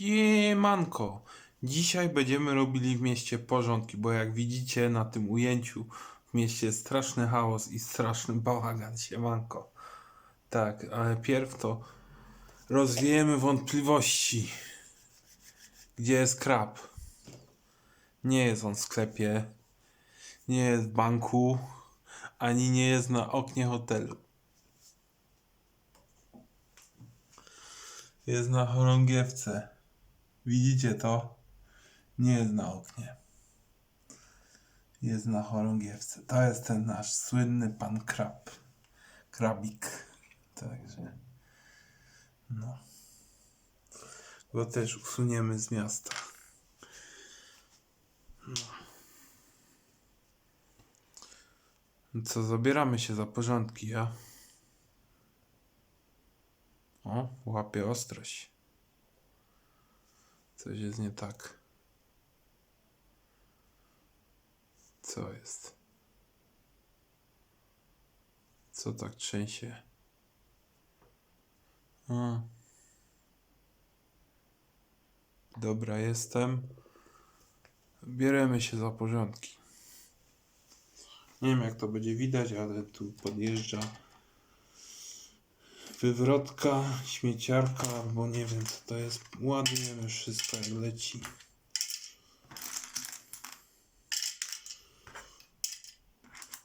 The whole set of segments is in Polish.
Siemanko! Dzisiaj będziemy robili w mieście porządki, bo jak widzicie na tym ujęciu w mieście jest straszny chaos i straszny bałagan. Siemanko. Tak, ale pierw to rozwiejemy wątpliwości. Gdzie jest krab? Nie jest on w sklepie, nie jest w banku, ani nie jest na oknie hotelu. Jest na chorągiewce. Widzicie to? Nie jest na oknie. Jest na chorągiewce. To jest ten nasz słynny pan krab. Krabik. Także. No. Go też usuniemy z miasta. No. Co, zabieramy się za porządki, ja? O, łapie ostrość. Coś jest nie tak. Co jest? Co tak trzęsie? A. Dobra, jestem. Bieremy się za porządki. Nie wiem jak to będzie widać, ale tu podjeżdża wywrotka, śmieciarka, albo nie wiem co to jest. Ładujemy wszystko jak leci.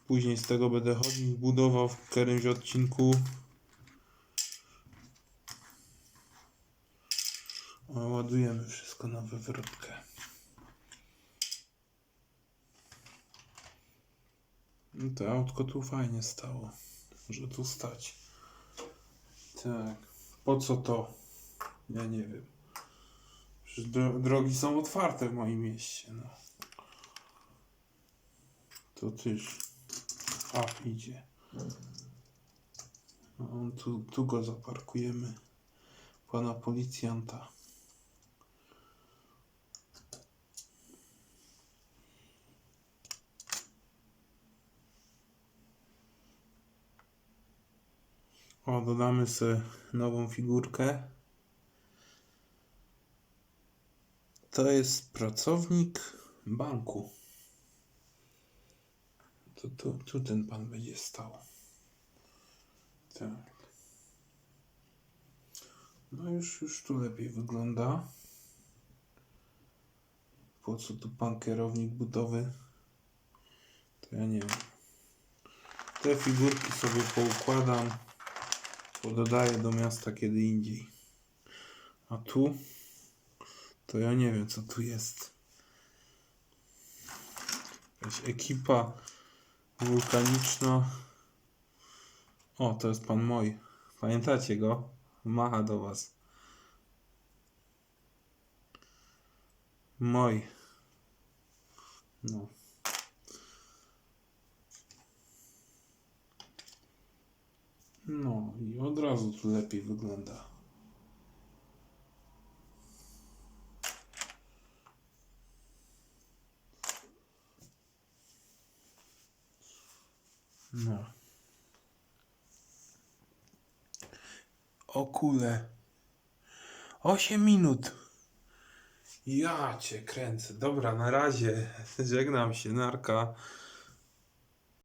Później z tego będę chodnik budował w którymś odcinku. Ładujemy wszystko na wywrotkę. No to autko tu fajnie stało. Może tu stać. Tak. Po co to? Ja nie wiem. Drogi są otwarte w moim mieście. No. To też. A, idzie. No, tu, tu go zaparkujemy. Pana policjanta. O, dodamy sobie nową figurkę. To jest pracownik banku. To, to, tu ten pan będzie stał. Tak. No już, już tu lepiej wygląda. Po co tu pan kierownik budowy? To ja nie wiem. Te figurki sobie poukładam pododaję do miasta kiedy indziej. A tu to ja nie wiem co tu jest. Jakaś ekipa wulkaniczna. O, to jest pan Moj. Pamiętacie go? Macha do was. Moj. No. No i od razu tu lepiej wygląda. No. O kule. 8 minut. Ja cię kręcę. Dobra, na razie. Żegnam się, narka.